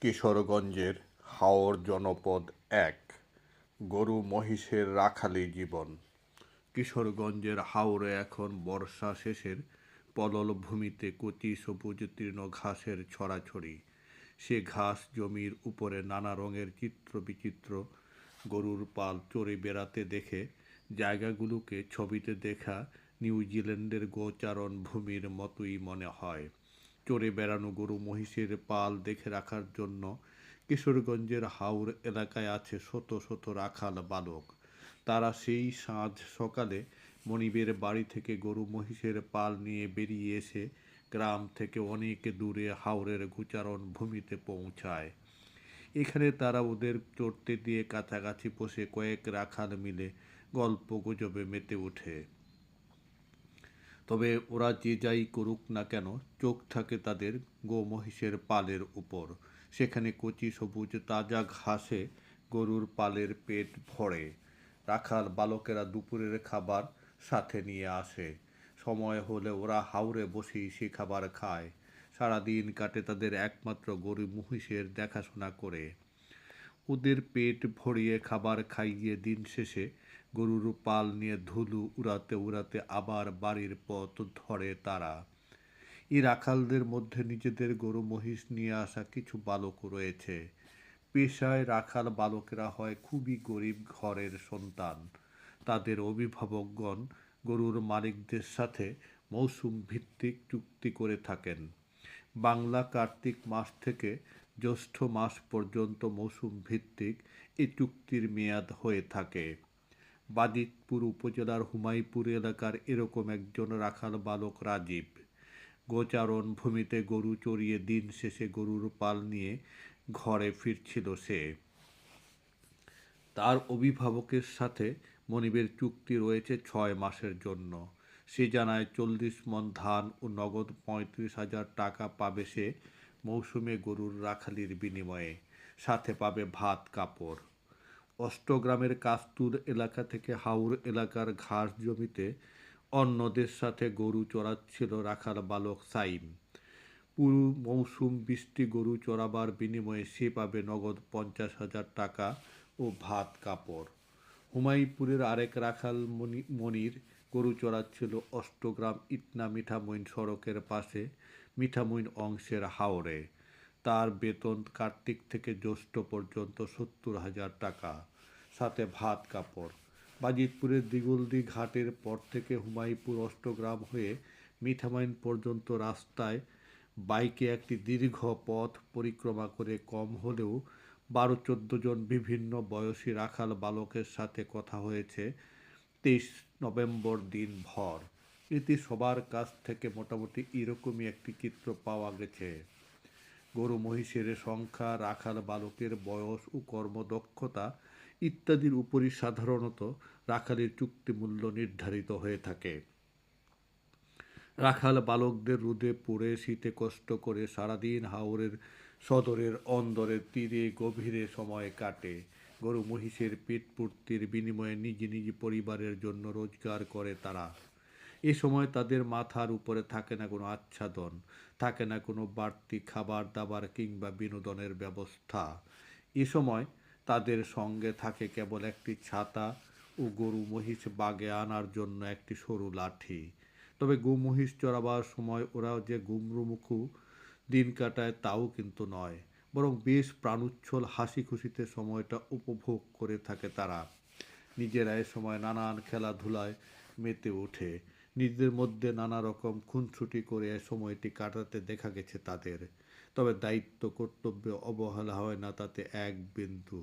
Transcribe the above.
কিশোরগঞ্জের হাওর জনপদ এক, গরু মহিষের রাখালি জীবন। কিশোরগঞ্জের হাওরে এখন বর্ষা শেষের পলল ভূমিতে কচি, সবুজ তৃণ ঘাসের ছড়াছড়ি। সে ঘাস জমির উপরে নানা রঙের চিত্র বিচিত্র। গরুর পাল চড়ে বেড়াতে দেখে, জায়গাগুলোকে ছবিতে দেখা নিউজিল্যান্ডের গোচারণ ভূমির মতোই মনে হয়। চড়ে বেড়ানো গরু মহিষের পাল দেখে রাখার জন্য কিশোরগঞ্জের হাওর এলাকায় আছে শত শত রাখাল বালক। তারা সেই সাঁঝ সকালে মনিবের বাড়ি থেকে গরু মহিষের পাল নিয়ে বেরিয়ে এসে গ্রাম থেকে অনেক দূরে হাওরের গোচারণ ভূমিতে পৌঁছায়। এখানে তারা ওদের চড়তে দিয়ে কাছাকাছি বসে কয়েক রাখাল মিলে গল্প গুজবে মেতে ওঠে। তবে ওরা যে যাই করুক না কেন, চোখ থাকে তাদের গো মহিষের পালের উপর। সেখানে কচি সবুজ তাজা ঘাসে গরুর পালের পেট ভরে। রাখাল বালকেরা দুপুরের খাবার সাথে নিয়ে আসে। সময় হলে ওরা হাওরে বসেই সে খাবার খায়। সারাদিন কাটে তাদের একমাত্র গরু মহিষের দেখাশোনা করে। ওদের পেট ভরিয়ে খাবার খাইয়ে দিন শেষে গরুর পাল নিয়ে ধুলু উড়াতে উড়াতে আবার বাড়ির পথ ধরে তারা। এই রাখালদের মধ্যে নিজেদের গরু মহিষ নিয়ে আসা কিছু বালক রয়েছে। পেশায় রাখাল বালকেরা হয় খুবই গরিব ঘরের সন্তান। তাদের অভিভাবকগণ গরুর মালিকদের সাথে মৌসুম ভিত্তিক চুক্তি করে থাকেন। বাংলা কার্তিক মাস থেকে জ্যৈষ্ঠ মাস পর্যন্ত মৌসুম ভিত্তিক এই চুক্তির মেয়াদ হয়ে থাকে। বাজিতপুর উপজেলার হুমাইপুর এলাকার এরকম একজন রাখাল বালক রাজীব। গোচারণ ভূমিতে গরু চড়িয়ে দিন শেষে গরুর পাল নিয়ে ঘরে ফিরছিল সে। তার অভিভাবকের সাথে মনিবের চুক্তি রয়েছে ছয় মাসের জন্য। সে জানায়, চল্লিশ মন ধান ও নগদ পঁয়ত্রিশ হাজার টাকা পাবে সে মৌসুমে গরুর রাখালির বিনিময়ে। সাথে পাবে ভাত, কাপড়। অষ্টগ্রামের কাস্তুর এলাকা থেকে হাউর এলাকার ঘাস জমিতে অন্যদের সাথে গরু চড়াচ্ছিল রাখাল বালক সাইম। পুরো মৌসুম বৃষ্টি গরু চড়াবার বিনিময়ে সে পাবে নগদ পঞ্চাশ হাজার টাকা ও ভাত কাপড়। হুমাইপুরের আরেক রাখাল মনি, মনির গরু চড়াচ্ছিল অষ্টগ্রাম ইটনা মিঠামইন সড়কের পাশে, মিঠামইন অংশের হাওরে। তার বেতন কার্তিক থেকে জ্যৈষ্ঠ পর্যন্ত সত্তর হাজার টাকা। সাথে ভাত, কাপড়। বাজিতপুরের দিগুলদি ঘাটের পর থেকে হুমাইপুর অষ্টগ্রাম হয়ে মিঠামাইন পর্যন্ত রাস্তায় বাইকে একটি দীর্ঘ পথ পরিক্রমা করে কম হলেও বারো চোদ্দ জন বিভিন্ন বয়সী রাখাল বালকের সাথে কথা হয়েছে তেইশ নভেম্বর দিন ভর। এতে সবার কাছ থেকে মোটামুটি এরকমই একটি চিত্র পাওয়া গেছে। গরু মহিষের সংখ্যা, রাখাল বালকের বয়স ও কর্মদক্ষতা ইত্যাদির উপরই সাধারণত রাখালের চুক্তি মূল্য নির্ধারিত হয়ে থাকে। রাখাল বালকদের রোদে পড়ে, শীতে কষ্ট করে সারাদিন হাওরের সদরের অন্দরের তীরে গভীরে সময় কাটে। গরু মহিষের পেট পূর্তির বিনিময়ে নিজ নিজ পরিবারের জন্য রোজগার করে তারা। এ সময় তাদের মাথার উপরে থাকে না কোনো আচ্ছাদন, থাকে না কোনো বাড়তি খাবার দাবার কিংবা বিনোদনের ব্যবস্থা। এ সময় তাদের সঙ্গে থাকে কেবল একটি ছাতা ও গরু মহিষ বাগে আনার জন্য একটি সরু লাঠি। তবে গু মহিষ চড়াবার সময় ওরা যে গুমরুমুখু দিন কাটায় তাও কিন্তু নয়, বরং বেশ প্রাণোচ্ছল হাসি খুশিতে সময়টা উপভোগ করে থাকে তারা। নিজেরা এ সময় নানান খেলাধুলায় মেতে ওঠে। নিজেদের মধ্যে নানা রকম খুনছুটি করে সময়টি কাটাতে দেখা গেছে তাদের। তবে দায়িত্ব, কর্তব্যে অবহেলা হয় না তাতে এক বিন্দু।